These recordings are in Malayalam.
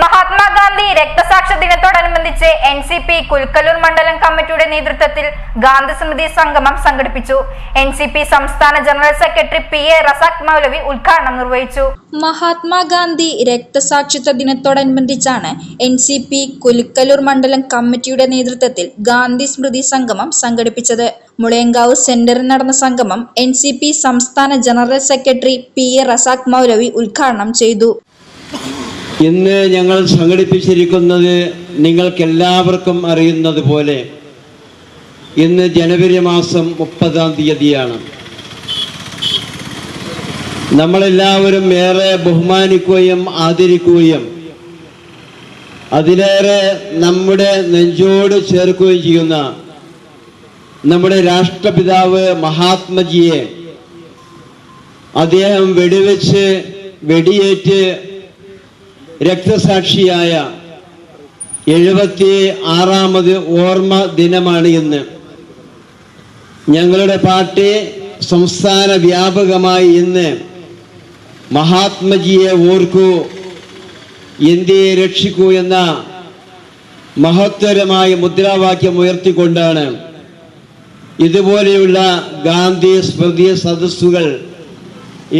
മഹാത്മാഗാന്ധി രക്തസാക്ഷി ദിനത്തോടനുബന്ധിച്ച് എൻ സി പി കുൽക്കലൂർ മണ്ഡലം കമ്മിറ്റിയുടെ നേതൃത്വത്തിൽ ഗാന്ധി സ്മൃതി സംഗമം സംഘടിപ്പിച്ചു. എൻ സി പി സംസ്ഥാന general secretary P A Razak Maulavi ഉദ്ഘാടനം നിർവഹിച്ചു. മഹാത്മാഗാന്ധി രക്തസാക്ഷിത്വ ദിനത്തോടനുബന്ധിച്ചാണ് എൻ സി പി കുലുക്കലൂർ മണ്ഡലം കമ്മിറ്റിയുടെ നേതൃത്വത്തിൽ ഗാന്ധി സ്മൃതി സംഗമം സംഘടിപ്പിച്ചത്. മുളയങ്കാവ് സെന്ററിൽ നടന്ന സംഗമം എൻ സംസ്ഥാന general secretary P A Razak Maulavi ഉദ്ഘാടനം ചെയ്തു. ഇന്ന് ഞങ്ങൾ സംഘടിപ്പിച്ചിരിക്കുന്നത് നിങ്ങൾക്കെല്ലാവർക്കും അറിയുന്നത് പോലെ ഇന്ന് ജനുവരി മാസം മുപ്പതാം തീയതിയാണ്. നമ്മളെല്ലാവരും ഏറെ ബഹുമാനിക്കുകയും ആദരിക്കുകയും അതിലേറെ നമ്മുടെ നെഞ്ചോട് ചേർക്കുകയും ചെയ്യുന്ന നമ്മുടെ രാഷ്ട്രപിതാവ് മഹാത്മജിയെ അദ്ദേഹം വെടിവെച്ച് വെടിയേറ്റ് രക്തസാക്ഷിയായ എഴുപത്തി ആറാമത് ഓർമ്മ ദിനമാണ് ഇന്ന്. ഞങ്ങളുടെ പാർട്ടി സംസ്ഥാന വ്യാപകമായി ഇന്ന് മഹാത്മജിയെ ഓർക്കൂ ഇന്ത്യയെ രക്ഷിക്കൂ എന്ന മഹത്തരമായ മുദ്രാവാക്യം ഉയർത്തിക്കൊണ്ടാണ് ഇതുപോലെയുള്ള ഗാന്ധി സ്മൃതി സദസ്സുകൾ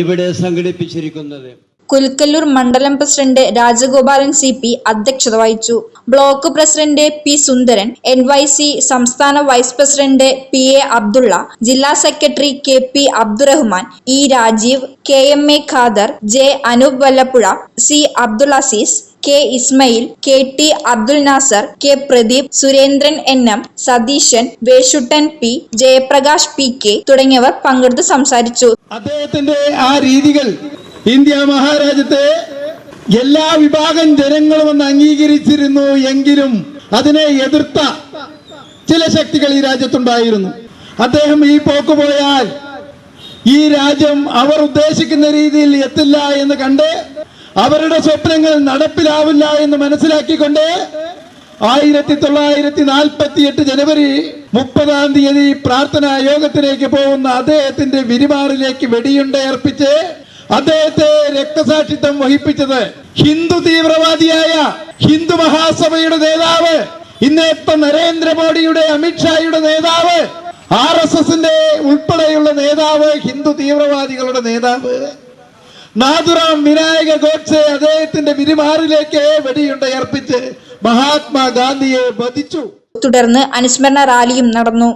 ഇവിടെ സംഘടിപ്പിച്ചിരിക്കുന്നത്. കുൽക്കല്ലൂർ മണ്ഡലം പ്രസിഡന്റ് രാജഗോപാലൻ സി പി അധ്യക്ഷത വഹിച്ചു. Block president P Sundaran N Y C സംസ്ഥാന vice president P A Abdulla ജില്ലാ secretary K P Abdurahman E Rajeev K M A Khader J Anoop Vallappuzha C Abdul Azeez K Ismail K T Abdul Nasar K Pradeep Surendran N M Satheesan Veshuttan P Jayaprakash P K തുടങ്ങിയവർ പങ്കെടുത്ത് സംസാരിച്ചു. അദ്ദേഹത്തിന്റെ ആ രീതികൾ ഇന്ത്യ മഹാരാജ്യത്തെ എല്ലാ വിഭാഗം ജനങ്ങളും ഒന്ന് അംഗീകരിച്ചിരുന്നു എങ്കിലും അതിനെ എതിർത്ത ചില ശക്തികൾ ഈ രാജ്യത്തുണ്ടായിരുന്നു. അദ്ദേഹം ഈ പോക്ക് പോയാൽ ഈ രാജ്യം അവർ ഉദ്ദേശിക്കുന്ന രീതിയിൽ എത്തില്ല എന്ന് കണ്ട് അവരുടെ സ്വപ്നങ്ങൾ നടപ്പിലാവില്ല എന്ന് മനസ്സിലാക്കിക്കൊണ്ട് ആയിരത്തി തൊള്ളായിരത്തി നാൽപ്പത്തി എട്ട് ജനുവരി മുപ്പതാം തീയതി പ്രാർത്ഥനാ യോഗത്തിലേക്ക് പോകുന്ന അദ്ദേഹത്തിന്റെ വിരിമാറിലേക്ക് വെടിയുണ്ടയർപ്പിച്ച് അദ്ദേഹത്തെ രക്തസാക്ഷിത്വം വഹിപ്പിച്ചത് ഹിന്ദു തീവ്രവാദിയായ ഹിന്ദു മഹാസഭയുടെ നേതാവ് ഇന്നത്തെ നരേന്ദ്രമോദിയുടെ അമിത്ഷായുടെ നേതാവ് ആർ എസ് എസിന്റെ ഉൾപ്പെടെയുള്ള നേതാവ് ഹിന്ദു തീവ്രവാദികളുടെ നേതാവ്. നാഥുറാം വിനായക ഗോഡ്സെ അദ്ദേഹത്തിന്റെ വിരിമാറിലേക്ക് വെടിയുണ്ടയർപ്പിച്ച് മഹാത്മാഗാന്ധിയെ വധിച്ചു. തുടർന്ന് അനുസ്മരണ റാലിയും നടന്നു.